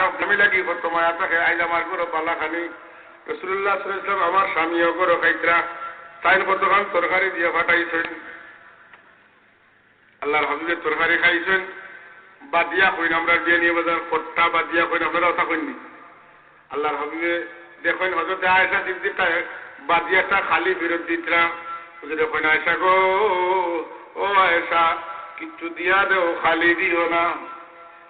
আর আমি লাগি বর্তমানে থাকে আইলা আমার গরো পালাখানি রসুল্লাহ সাল্লাম আমার স্বামীও গরো খাইতরা তাইন কতখান তরকারি দিয়ে ফাটাইছেন। আল্লাহর হাবিবের তরকারি খাইছেন। বাদিয়া কইন আমরা বিয়ে নিয়ে বাজার কট্টা বাদিয়া কইন আপনারা ওটা কইননি আল্লাহর হাবিবে দেখেন হজরত আয়সা সিদ্দিকা বাদিয়াটা খালি বিরোধিতরা হুজুরে কইন আয়সা গো, ও আয়সা কিচ্ছু দিয়া দেও, খালি দিও না আয়সা সিদ্দিকা করিয়া রসুল্লাহ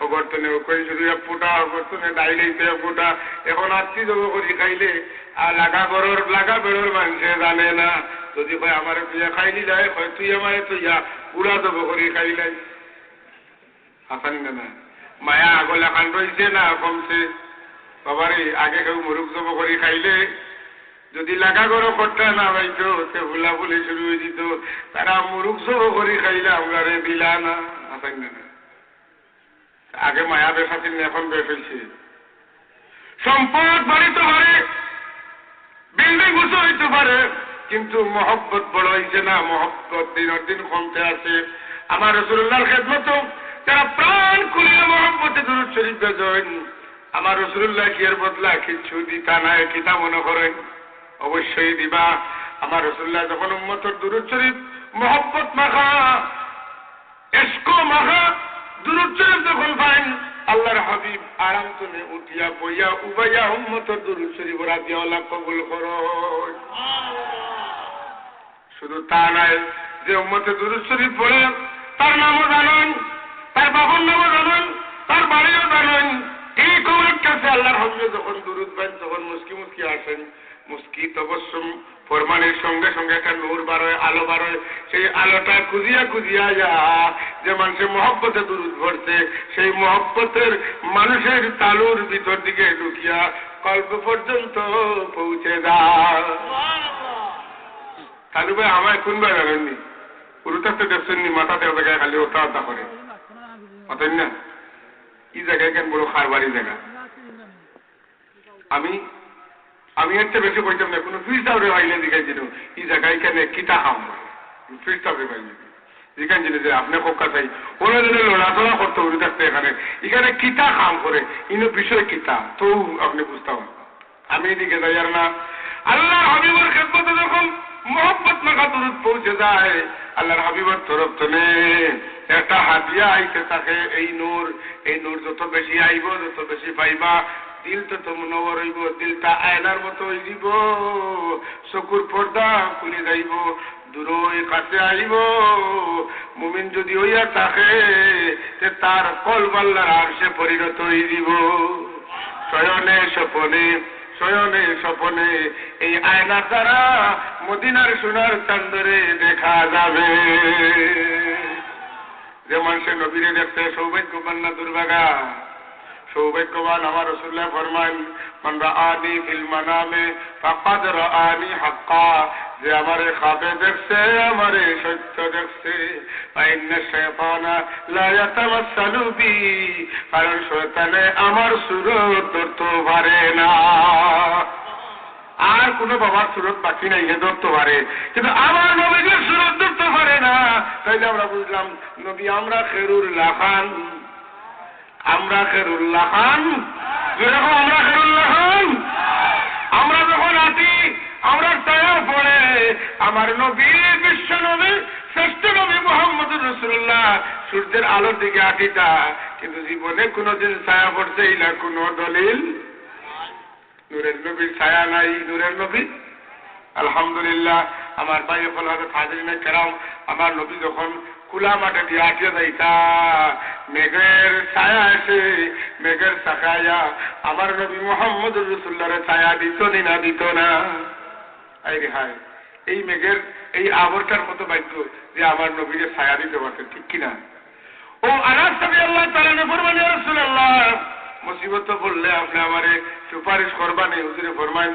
কই শুধু এক ফুটা অগর্তনে ডাইলেইতে এক ফুটা। এখন আত্মি যাব করি খাইলে? আর লাগা গরর, লাগা বেরোর মানুষে জানে না। যদি কয় আমার তুই খাইলি যায়, কয় তুই আমার তুই উড়া দেব করি খাইলাই হাসানি না না মায়া আগলা খান রইছে না কমছে। বাবারে, আগে কেউ মুরুখ জব করি খাইলে? যদি লাগা গরো খরচা না পাইতো, সে ভুলা ভুলি শুরু হয়ে দিত। তারা মুরুখ সব করি খাইলে আমরা দিলা না। হাসান না আগে মায়া বেশ আছিল এখন হয়েছে। সম্পদ বাড়িতে পারে বিল্ডিং উঁচু হইতে পারে, কিন্তু মহব্বত বড় হয়েছে না, মহব্বত দিনের দিন কমতে আছে। আমার রসুল্লাহর খেদমত যারা প্রাণ খুলিয়া মহব্বতে দূর শরীফ বেজন, আমার রসুল্লাহ কি এর বদলা কিছু দিতা নাই, কিতা মনে করেন? অবশ্যই দিবা। আমার রসুল্লাহ যখন উম্মতর দুরুদ শরীফ মহব্বত মাখা এসকো মাখা দুরুদ শরীফ যখন পাইন, আল্লাহর হাবিব আরাম তুলে উঠিয়া বইয়া, উবাইয়া উম্মতর দুরুদ শরীফ রাজিয়াওয়ালা কবুল কর। শুধু তা নাই যে উম্মতে দুরুদ শরীফ পড়ে, তার নামও জানেন, তার বাবার নামও জানেন, তার বাড়িও জানেন। এই কবরের কাছে আল্লাহর হাবিবে যখন দুরুদ পাইন, তখন মুস্কি মুস্কি আসেন। মুস্কি তবসম ফরমানের সঙ্গে সঙ্গে একটা নূর বারোয় আলো বারোয় সেই আলোটা খুঁজিয়া খুঁজিয়া যা যে মানুষের মহব্বতে দুরুদ ভরছে, সেই মহব্বতের মানুষের তালুর ভিতর দিকে ঢুকিয়া কল্প পর্যন্ত পৌঁছে যা। তালু ভাই, আমায় কোনবার জানেননি? পুরুতার তো দেখছেননি, মাথাতে জায়গায় খালি ওটা আড্ডা করে। অতই না, এই জায়গায় কেন বড় খারবারি জায়গা? আমি আমি চেয়ে বেশি কইতাম না, কোনো দাউরে ভাইলে দিখাইছিল এই জায়গায় কেন কিতা দাউরে ভাইলে যেখান জিনিস আপনি চাই। ওরা করতে থাকতে এখানে। এখানে কিতা করে? বিষয় কিতা? তো আপনি বুঝতে পারেন আমি এদিকে যাই আর না। হাবিবর খেদমতে যখন মোহাম্মত পৌঁছে যায়, আল্লাহর হাবিবর তরফ তনে একটা হাতিয়া থাকে, এই নূর। এই নূর যত বেশি আইব, যত বেশি পাইবা দিল তো তো নবর হইব দিলটা আয়নার মতো হয়ে দিব চকুর পর্দা খুলে যাইব, দূরই কাছে আইব। মুমিন যদি হইয়া থাকে, তে তার কল বাল্লার আর সে পরিণত হয়ে দিব। শয়নে স্বপনে শয়নে স্বপনে, এই আয়নার দ্বারা মদিনার সোনার চান্দরে দেখা যাবে। যে মানুষের নবীরে দেখতে সৌভাগ্য না দুর্ভাগা। সৌভাগ্যবান আমার রসুল্লাহ ফরমান মান রাআনি ফিল মানামে ফাকাদ রাআনি হাক্কা যে আমারে খাবে দেখছে, আমারে সত্য দেখছে। ফাইন্না শাইতানা লা ইয়াতামাসসালু বি কারণ শয়তানে আমার সুরত ধরতে পারে না। আর কোন বাবার সুরত বাকি নাই হে ধরতে পারে। কিন্তু আমার নবীদের সুরত ধরতে পারে না। তাইলে আমরা বুঝলাম, নবী আমরা খেরুর লাখান। আমরা খেরুল্লাহ যেরকম আমরা খেরুল্লাহ আমরা যখন আছি, আমরা ছায়া পড়ে আমার নবী, বিশ্ব নবী, শ্রেষ্ঠ নবী মোহাম্মদ রসুল্লাহ সূর্যের আলোর দিকে আটিটা কিন্তু জীবনে কোনোদিন ছায়া পড়ছে না কোনো দলিল? নূরের নবীর ছায়া নাই, নূরের নবী। আলহামদুলিল্লাহ, আমার ভাই ফল হাজিরিনে কেরাম, আমার নবী যখন খোলা মাঠে দিয়ে আটিয়ে মেঘের ছায়া এসে, মেঘের শাখায়া আমার নবী মোহাম্মদ রসুল্লার ছায়া দিত না দিত না। হায়, এই মেঘের, এই আবরটার মতো বাক্য যে আমার নবীকে ছায়া দিতে পারতেন, ঠিক কিনা? ও আনাস সাবি আল্লাহ তালানে ফরমানি রসুল্লাহ মুসিবত বললে আপনি আমারে সুপারিশ করবানি, হুজুরে ফরমান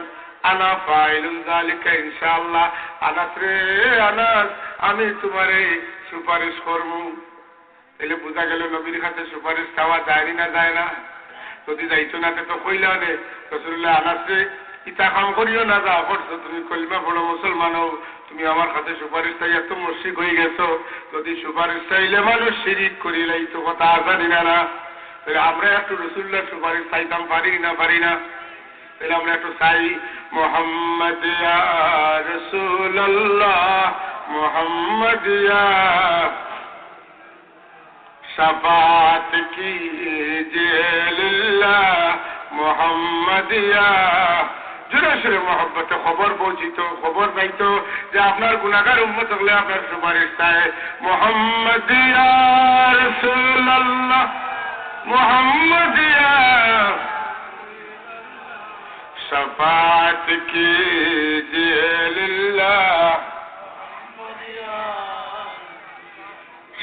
আনা ফাইলুন জালিকা ইনশাআল্লাহ। আনাস রে, আনাস, আমি তোমারে সুপারিশ করব। তাহলে বোঝা গেল নবীর কাছে সুপারিশ চাওয়া যায় না যায় না। যদি যাইতো না তো কইলা দে, রসুল্লাহ আনাসে ইতা কাম করিও না যা করছ তুমি কলিমা বড় মুসলমান হও, তুমি আমার কাছে সুপারিশ চাই এত মসিক হয়ে গেছো। যদি সুপারিশ চাইলে মানুষ শিরিক করিলে তো কথা আসানি না না। তাহলে আমরা একটু রসুল্লাহ সুপারিশ চাইতাম, পারি না পারি না। তাহলে আমরা একটু চাই, মোহাম্মদ রসুল্লাহ محمد یا شفاعت کیجیے للہ محمد یا জোরে সোরে মহব্বতে, খবর পৌঁছিত খবর পাইত যে আপনার গুণাগার উন্মত হলে আপনার সুপারিশ চায় মোহাম্মদ মোহাম্মদ সফাত কি জিল্লা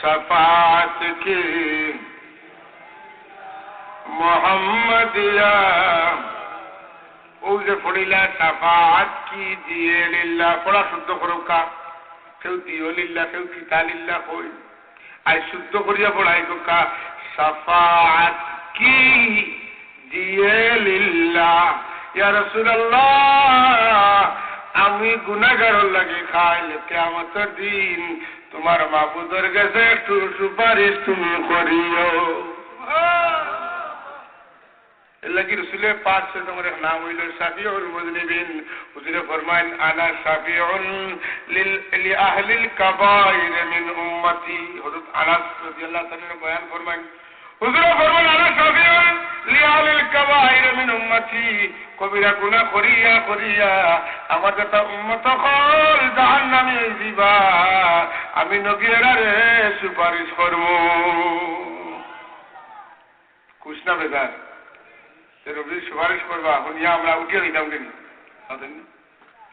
तुम्हें चुड़ कर हमें कहाँ जाओ बताओ या रसूल अल्लाह मोहम्मद रसूल अल्लाह मोहम्मद या रसूल अल्लाह शफात की মোহাম্মদিয়া ও যে পড়িলা সাফাত কি দিয়ে লিল্লা পড়া শুদ্ধ করুকা কেউ দিও লিল্লা কেউ কিতা লিল্লা কই আই শুদ্ধ করিয়া পড়াই কোকা সাফাত কি দিয়ে লিল্লা ইয়া রাসূলুল্লাহ আমি গুনাহগার লাগে খাইলে কিয়ামতের দিন তোমার মাবুদের কাছে একটু সুপারিশ তুমি করিও। লাগি রসুলের পাঁচ সে তোমার নাম হইল শাফিউল মুজনিবিন। হুজুরে ফরমান আনা শাফিউন লিল, লি আহলিল কাবাইর উম্মতি। হযরত আনাস বয়ান ফরমান আমি নবীরা রে সুপারিশ করব। কুশনা বেজার? রবি সুপারিশ করবা শুনিয়া আমরা উঠিয়ে দিতাম কিনি?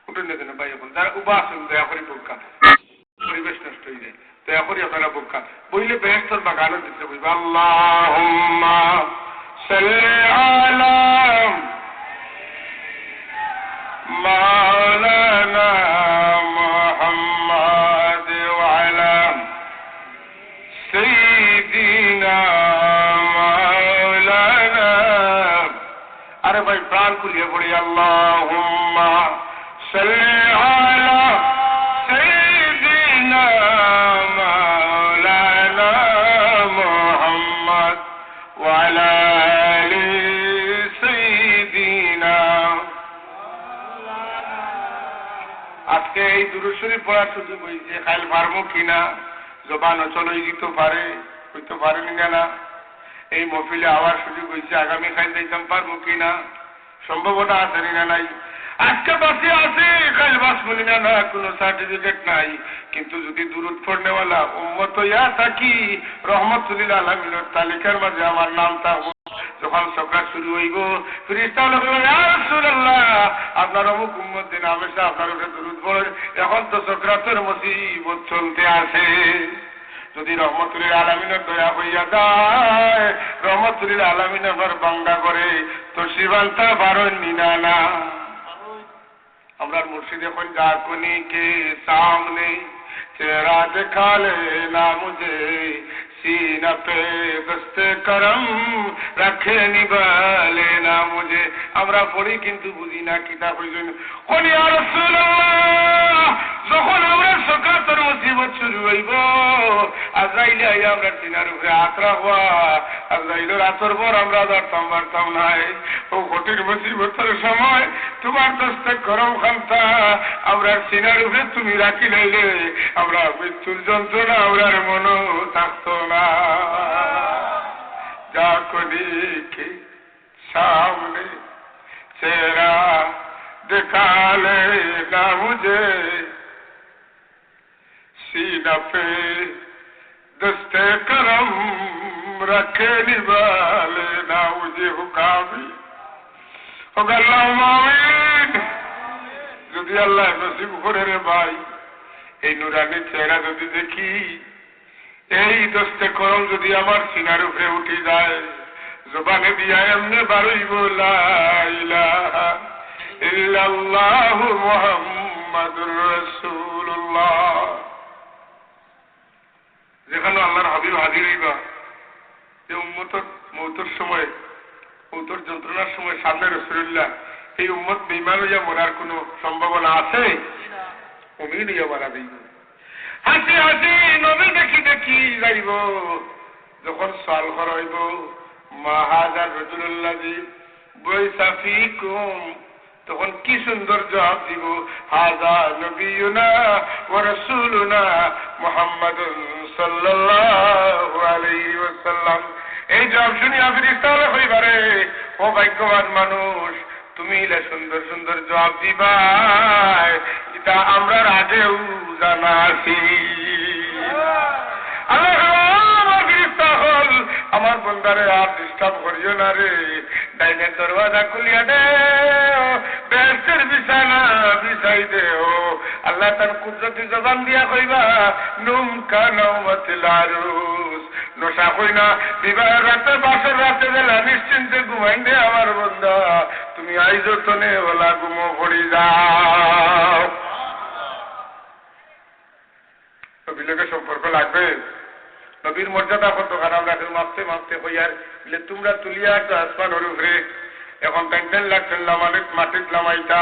উঠে নিতে না ভাই যারা আছেন দয়া করে পরিবেশ নষ্ট হয়ে যায়। سيقول يطلب مكان بويلي بيحصل دیتے تسوي اللہم صل على مولانا محمد وعلى سیدینا مولانا. ارے بھائی، پران کو لیے بڑی اللہم صل আজকে এই দুরুশরী পড়ার সুযোগ হয়েছে খাইল পারব কিনা, জবান অচল দিতে পারে, হইতে পারেনি না এই মফিলে আবার সুযোগ হয়েছে আগামী খাই যাইতাম পারব কিনা। সম্ভাবনা আছে না নাই? আজকে বাসে আছে কাল বাস বলি না না, কোনো সার্টিফিকেট নাই। কিন্তু যদি দূরত পড়নেওয়ালা, উম্মত ইয়া থাকি, রহমতুল্লিল আলমিনের তালিকার মাঝে আমার নাম থাকব যখন সকাল শুরু হইব, ফিরিস্তা আপনার অমুক উম্মদ্দিন আবেশা আপনার ওটা দূরত বলেন এখন তো সক্রাতের মসিবত চলতে আসে যদি রহমতুলের আলমিনের দয়া হইয়া যায় রহমতুলের আলামিন আবার বাংলা করে তো শিবান্তা বারণ নিনা না। আমরা মুর্শিদ এখন যাকুনি কে সামনে, চেহারা দেখালে না মুজে सीना पे दस्ते करम রাখে নিবালে না মুঝে আমরা পড়ি কিন্তু বুঝি না কিতাব হইজন কোনি আর যখন আমরা সকাতর মুসিবত শুরু হইব আজরাইলে আইয়া আমরা সিনার উপরে আত্রা হওয়া আজরাইলের আতর পর আমরা ধরতাম পারতাম নাই ও কঠিন মুসিবতের সময় তোমার দস্তে গরম খান্তা আমরা সিনার উপরে তুমি রাখি লাইলে আমরা মৃত্যুর যন্ত্রণা আমরার মনো থাকতো না যা করি কি सामने चेहरा दिखा लेना मुझे सीना पे दस्ते करम रखे निवाले ना उजे हुकामी আল্লাহ মামিন যদি আল্লাহ নসিব করে রে ভাই এই নুরানি চেহারা যদি দেখি এই দস্তে করম যদি আমার সিনার উপরে উঠে যায় জবানে দিয়া এমনি বারইব ইল্লাল্লাহু মুহাম্মাদুর রাসূলুল্লাহ যেখানে আল্লাহর হাবিব হাজির হইবা, যে উম্মতর মৌতর সময়, মৌতর যন্ত্রণার সময় সামনে রসুল্লাহ এই উম্মত বিমান হইয়া মরার কোন সম্ভাবনা আছে? অমিন হইয়া মারা দিই হাসি হাসি, নবী দেখি দেখি যাইব। যখন সাল হইব মাহাজার রজুল্লাহি বৈশাফি কুম তখন কি সুন্দর জবাব দিব? হাজা নবীনা ও রসুলনা মোহাম্মদ ওয়াসাল্লাম। এই জবাব শুনি ফিরিস্তালে হইবারে ও ভাগ্যবান মানুষ, তুমি ইলে সুন্দর সুন্দর জবাব দিবা। এটা আমরা আগেও জানা আছি। আল্লাহ আমার ফিরিস্তা হল আমার বন্দারে আর ডিস্টার্ব করিও না রে। ডাইনের দরওয়াজা খুলিয়া দে বেহেস্তের বিছানা বিছাই দে ও আল্লাহ তার কুদরতি জবান দিয়া কইবা নুম কানাউমাতিল আরুস। নশা কই না বিবাহ রাতে, বাসর রাতে বেলা নিশ্চিন্তে ঘুমাই দে আমার বন্ধা তুমি আইজ তনে ওলা ঘুমো পড়ি যাও। নবীলোকে সম্পর্ক লাগবে? নবীর মর্যাদা কত? খারাপ লাগে মাপতে মাপতে হইয়ার বলে তোমরা তুলিয়া একটা আসমান উপরে এখন টেন লাগছেন লামালিক মাটিত লামাইতা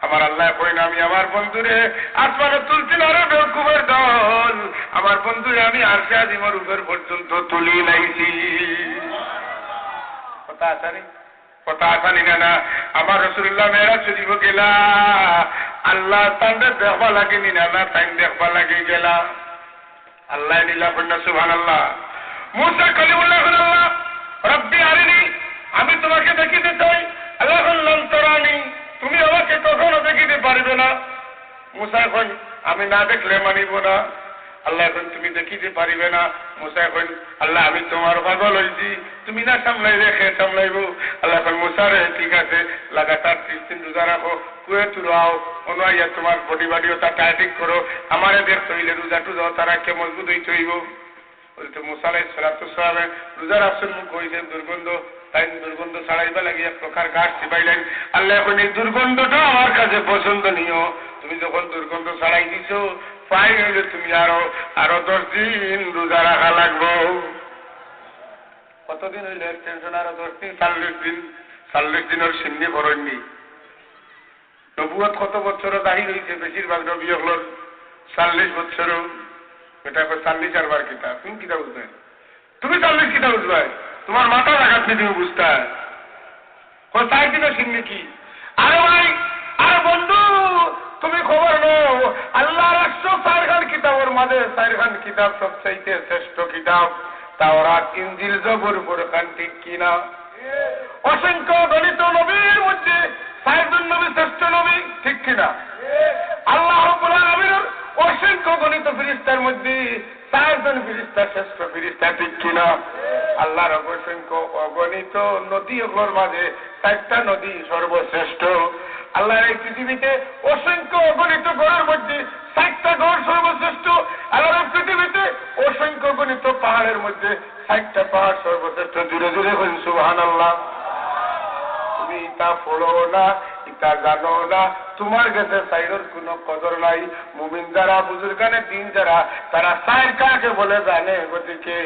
আমার আল্লাহ কই না আমি আমার বন্ধুরে আসমানে তুলছি না রে বেকুবের দল। আমার বন্ধুরে আমি আরশে আজিমর উপর পর্যন্ত তুলি লাইছি। কথা আসানি কথা আসানি না না আমার রসুল্লাহ মেয়েরা চলিব গেলা। আল্লাহ তাদের দেখবা লাগেনি না না? তাই দেখবা লাগে গেলা। আল্লাহ নীলা কন্যা সুহান আল্লাহ মুসা কলিমুল্লাহ আল্লাহ, রব্বি আরিনি, আমি তোমাকে দেখিতে চাই। আল্লাহ তরানি তুমি আমাকে কখনো দেখিতে পারবে না। মুসা এখন, আমি না দেখলে মানিব না। আল্লাহ এখন তুমি দেখিতে পারিবে না। মুসা এখন, আল্লাহ, আমি তোমার পাগল হয়েছি তুমি না সামলাই রেখে সামলাইব? আল্লাহ এখন মুসারে ঠিক আছে, লাগাতার দিন রোজা রাখো, কুয়ে তুলাও অনুয়াইয়া তোমার বডি বাডিও তা টাইটিক করো। আমারে দেখতে হইলে রোজা টুজাও তারা কে মজবুত হইতে হইব? বলতে মুসালাই সালামে রোজা রাখছেন মুখ হইছে দুর্গন্ধ। তাই দুর্গন্ধ ছাড়াইবা লাগে এক প্রকার গাছ চিপাইলেন আল্লাহ এখন এই দুর্গন্ধটা আমার কাছে পছন্দনীয়। তুমি যখন দুর্গন্ধ ছাড়াই দিছো পাই হইলে তুমি আরও আরও দশ দিন রোজা রাখা লাগবো। কতদিন হইলে টেনশন আরও দশ দিন, চাল্লিশ দিন, চাল্লিশ দিনের সিন্নি ভরণনি নবুয়ত কত বছরও দাহি হয়েছে বেশিরভাগ নবী হল চাল্লিশ বছরও। এটা চাল্লিশ আরবার কিতাব তুমি কিতাব বুঝবে? তুমি চাল্লিশ কিতাব বুঝবে? তোমার মাথা রাখাত তুমি বুঝতে? চার দিনের সিন্নি কি? আরে ভাই, আরে বন্ধু তুমি খবর নো আল্লাহর একশো চার খান কিতাবের মাঝে চার খান কিতাব সবচাইতে শ্রেষ্ঠ কিতাব। তাওরাত ইঞ্জিল জবর বোরখান ঠিক কিনা অসংখ্য গণিত নবীর মধ্যে সাহেবুল নবী, শ্রেষ্ঠ নবী, ঠিক কিনা আল্লাহ রব্বুল আলামিনের অসংখ্য গণিত ফিরিস্তার মধ্যে চারজন ফিরিস্তা, শ্রেষ্ঠ ফিরিস্তা, ঠিক কিনা আল্লাহর অসংখ্য অগণিত নদীগুলোর মাঝে, চারটা নদী সর্বশ্রেষ্ঠ। আল্লাহর এই পৃথিবীতে অসংখ্য অগণিত গড়ের মধ্যে ষাটটা গড় সর্বশ্রেষ্ঠ। আল্লাহর পৃথিবীতে অসংখ্য গণিত পাহাড়ের মধ্যে ষাটটা পাহাড় সর্বশ্রেষ্ঠ। জুড়ে জুড়ে হইন সুহান আল্লাহ তুমি ইটা পড়ো না, ইটা জানো না। তোমার কাছে সাইডের কোনো কদর নাই। মুমিন যারা, বুজুর্গানে দিন যারা, তারা সাইড কাকে বলে জানে? গতিকে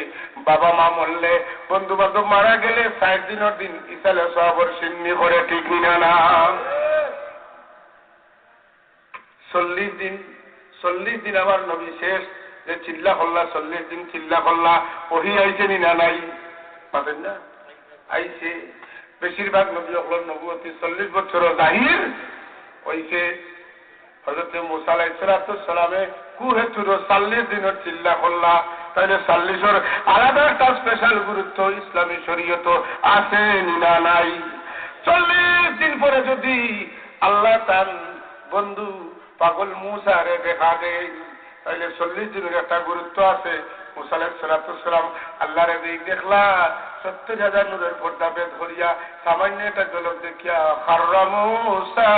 বাবা মা মরলে বন্ধু বান্ধব মারা গেলে ষাট দিনের দিন ইসালে সবর সিন্নি করে, ঠিক না? চল্লিশ দিন চল্লিশ দিন আমার নবী শেষ, যে চিল্লা করলা চল্লিশ দিন চিল্লা করলা ওহি আইছে নি না নাই? পাবেন না? আইছে বেশিরভাগ নবী অকলর নবুয়তী চল্লিশ বছর জাহির হইছে হজরতে মুসাল সালামে কুহে তুরো চাল্লিশ দিনের চিল্লা করলা তাহলে চাল্লিশর আলাদা একটা স্পেশাল গুরুত্ব ইসলামী শরীয়ত আছে নি না নাই? চল্লিশ দিন পরে যদি আল্লাহ তার বন্ধু পাগল মুসারে দেখা দেয় চল্লিশ দিনের একটা গুরুত্ব আছে। মুসালের সালাতাম আল্লাহরে দিক দেখলা সত্তর হাজার নূরের বেদ ধরিয়া সামান্য একটা জলক দেখিয়া মুসা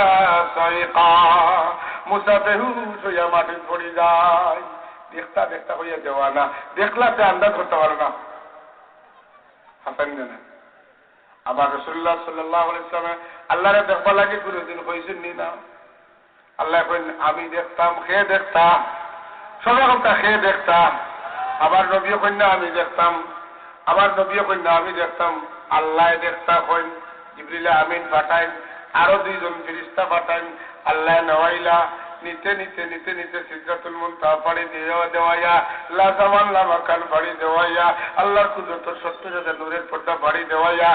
মুসা বেহুশ হইয়া মাটি পড়ি যায়। দেখতা দেখতা হইয়া দেওয়া না। দেখলা সে আন্দাজ করতে পারে না। হাসান জানা। আবার রসুল্লাহ সাল্লাহ ইসলামে আল্লাহরে দেখবা লাগে কোনোদিন হয়েছেন নি না। আল্লাহ কইন আমি দেখতাম খেয়ে দেখতাম সবাই কথা খেয়ে দেখতাম আবার নবী কন্যা, আমি দেখতাম। আবার নবী কন্যা, আমি দেখতাম। আল্লাহ দেখতা কইন জিবরিলা আমিন পাঠাইন, আরও দুইজন ফিরিস্তা পাঠাইন। আল্লাহ নওয়াইলা, নিতে নিতে নিতে নিতে সিদ্ধাতুল মুনতা পাড়ি দেওয়া দেওয়াইয়া, লা জামান লা মাকান পাড়ি দেওয়াইয়া, আল্লাহর কুদরত সত্তর হাজার নূরের পর্দা পাড়ি দেওয়াইয়া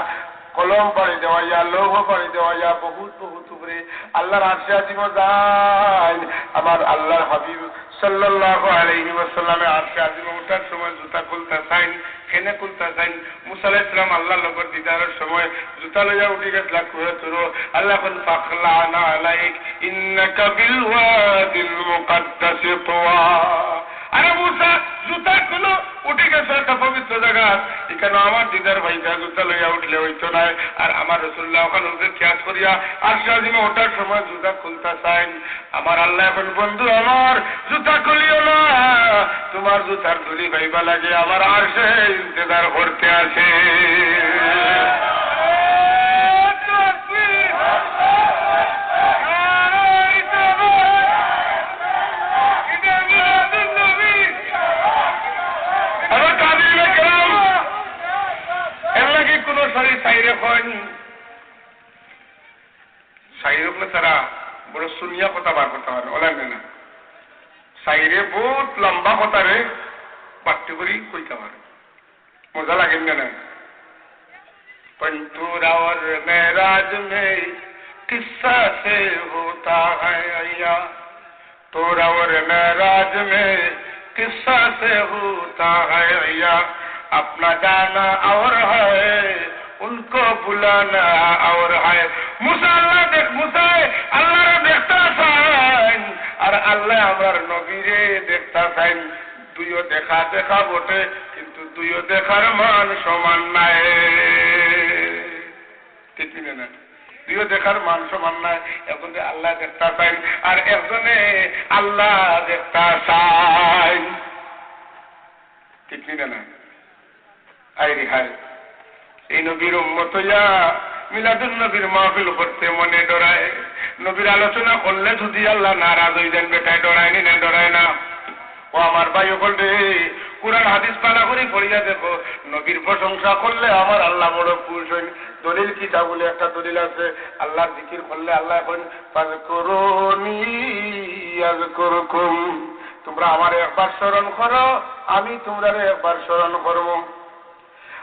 কলম পাড়ি দেওয়াইয়া লৌহ পাড়ি দেওয়াইয়া বহুত বহুত উপরে আল্লাহর আশে আজিম যায় আমার আল্লাহর হাবিব সাল্লাল্লাহু আলাইহি ওয়াসাল্লামে আরশে আজিমে ওঠার সময় জুতা খুলতা চাইন খেনে খুলতা চাইন? মুসা আলাইহিস সালাম আল্লাহর লগর দিদারের সময় জুতা লইয়া উঠি গেছলা কুহে তুরো আল্লাহ কোন ফাখলানা আলাইক, ইন্নাকা বিল ওয়াদিল মুকাদ্দাস তুওয়া। আরে মুসা জুতা খুলো উঠে গেছে একটা পবিত্র জায়গা এখানে আমার দিদার ভাই জুতা লইয়া উঠলে হইতো না আর আমার রসুল্লাহ ওখানে ওদের খেয়াল করিয়া আর সাজিমে ওঠার সময় জুতা খুলতে চাইন আমার আল্লাহ এখন বন্ধু আমার, জুতা খুলিও না। তোমার জুতার ধুলি ভাইবা লাগে আমার আর সে ইন্তজার করতে আছে লাগে কোনো শরীর সাইরে হন সাইরে হলে তারা বড় শুনিয়া কথা বার করতে পারে ওলা না সাইরে বহুত লম্বা কথারে পাঠ্য করি কইতে পারে মজা লাগেন না पंतूरा और महराज में किस्सा से होता है अय्या तोरा और महराज में किस्सा से होता है अय्या अपना जाना और है उनको बुलाना और है মুসা আল্লাহ দেখ মুসা আল্লাহরে দেখতা চাইন আর আল্লাহ আমার নবীরে দেখতা চাইন দুইও দেখা দেখা বটে কিন্তু দুইও দেখার মান সমান নাই ঠিক কিনে না দুইও দেখার মান সমান নাই একজনে আল্লাহ দেখতা চাইন আর একজনে আল্লাহ দেখতা চাইন ঠিক কিনে না আই রিহাই এই নবীর উম্মত হইয়া মিলাদুল নবীর মাহফিল করতে মনে ডরায়। নবীর আলোচনা করলে যদি আল্লাহ নারাজ হয়ে যান, বেটায় ডরায় নি না, ডরায় না। ও আমার ভাই সকল রে কোরআন হাদিস পালা করে পড়িয়া দেখো নবীর প্রশংসা করলে আমার আল্লাহ বড় খুশ হইন। দলিল কি তা বলে, একটা দলিল আছে। আল্লাহর জিকির করলে আল্লাহ এখন তোমরা আমার একবার স্মরণ করো, আমি তোমরা একবার স্মরণ করব।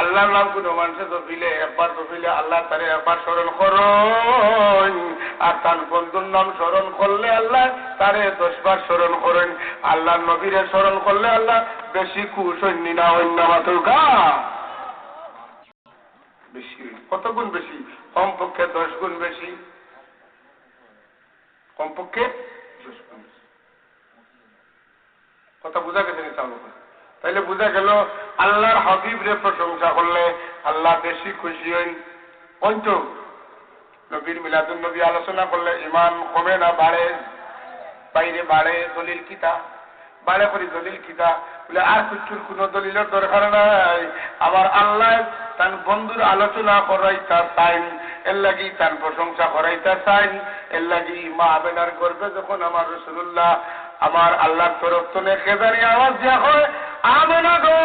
আল্লাহর নাম কোনো মানুষে তো ফিলে একবার তো ফিলে আল্লাহ তারে একবার স্মরণ করুন। আর তার বন্ধুর নাম স্মরণ করলে আল্লাহ তারে দশবার স্মরণ করেন। আল্লাহর নবীরে স্মরণ করলে আল্লাহ বেশি হইনি না অন্য মাতুকা বেশি, কত গুণ বেশি? কমপক্ষে দশ গুণ বেশি। কমপক্ষে দশ গুণ কথা বোঝা গেছে চালু করে তাইলে বোঝা গেল, আল্লাহর হাবিব রে প্রশংসা করলে আল্লাহ বেশি খুশি হইন। তো নবীর মিলাদুল নবী আলোচনা করলে ইমান কমে না, বাড়ে। বাইরে বাড়ে দলিল কিতা, বাড়ে করি দলিল কিতা। বলে, আর কিছুর কোন দলিলের দরকার নাই। আমার আল্লাহ তার বন্ধুর আলোচনা করাইতা চাইন, এর লাগি তার প্রশংসা করাইতা চাইন। এর লাগি মা আবেনার গর্বে যখন আমার রসুল্লাহ আমার আল্লাহর তরফ তো খেদারি আওয়াজ দেওয়া হয়, আমেনা গো,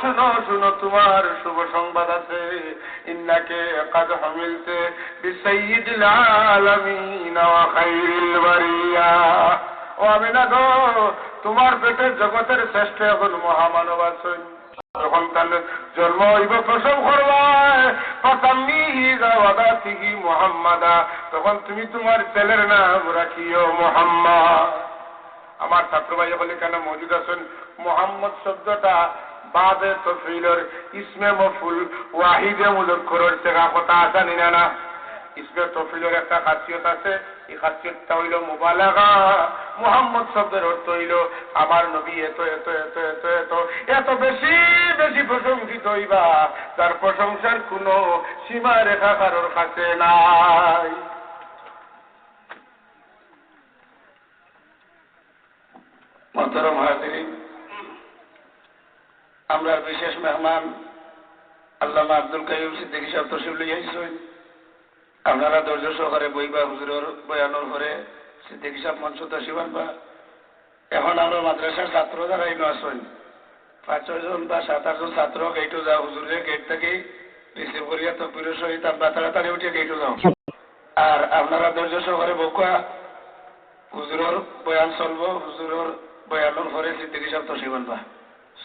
শুনো শুনো, তোমার শুভ সংবাদ আছে। ইন্নাকে কাদ হামিলতে বিসাইয়িদিল বারিয়া। ও আমেনা গো, তোমার পেটে জগতের শ্রেষ্ঠ এখন মহামানব আছেন। তাহলে জন্ম হইব, প্রসব করবায়। তখন তুমি তোমার ছেলের নাম রাখিও মোহাম্মদ। আমার ছাত্র ভাই বলে, কেন মজুদ আছেন মোহাম্মদ শব্দটা বাদে তফিলর ইসমে মফুল ওয়াহিদে মুলক্ষরের থেকে কথা আসানি না না ইসমে তফিলের একটা খাসিয়ত আছে, এই খাসিয়তটা হইল মুবালাগা। মোহাম্মদ শব্দের অর্থ হইল, আমার নবী এত এত এত এত এত এত বেশি বেশি প্রশংসিত হইবা। তার প্রশংসার কোনো সীমা রেখা কারোর কাছে নাই। মহতরম হাজিরিন আমরা বিশেষ মেহমান আল্লামা আব্দুল কাইম সিদ্দিকী সাহেব তসিফ লইয়াইছেন আপনারা ধৈর্য সহকারে বইবা হুজুরের বয়ানোর পরে সিদ্দিকী সাহেব মঞ্চ তসিবান বা এখন আমরা মাদ্রাসার ছাত্র যারা ইনো আসেন পাঁচ ছয়জন বা সাত আটজন ছাত্র গেইটো যাও হুজুরের গেট থেকে রিসিভ করিয়া তকবিরের সহিত আমরা তাড়াতাড়ি উঠিয়ে গেইটো যাও। আর আপনারা ধৈর্য সহকারে বকুয়া হুজুরের বয়ান চলবো, হুজুরের বয়ানোর পরে সিদ্দিকী সাহেব তসিবান বা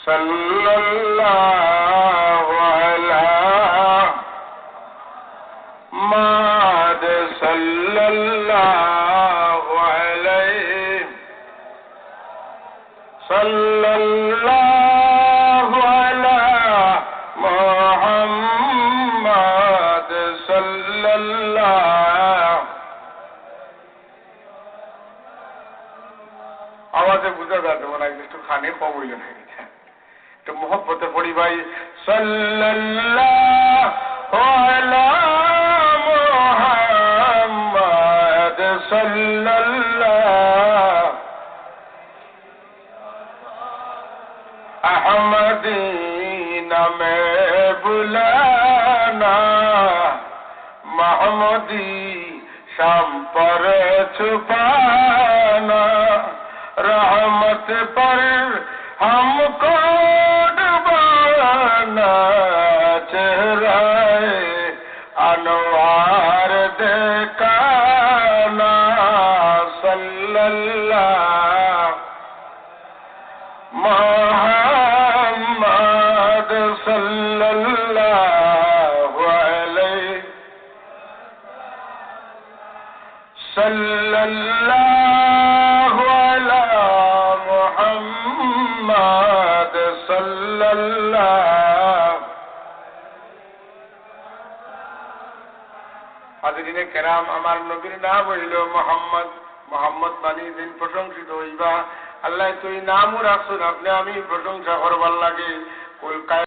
sallallahu ala mad sallallahu alayhi sallallahu ala muhammad sallallahu মনে হয় একটু খানে কম হইল না একটু মোহব্বতে পড়ি ভাই সাল্লাল্লাহু আলা মুহাম্মাদ সাল্লাল্লাহু अहमदी नमे बुलाना महमदी शाम पर छुपाना रहमत पर हमको डुबाना चेहराए अनवार কেরাম, আমার নবীর নাম হইল মোহাম্মদ। মোহাম্মদ মানি দিন প্রশংসিত হইবা। আল্লাহ, তুই নামও রাখছুন আপনি আমি প্রশংসা করবার লাগে। কলকায়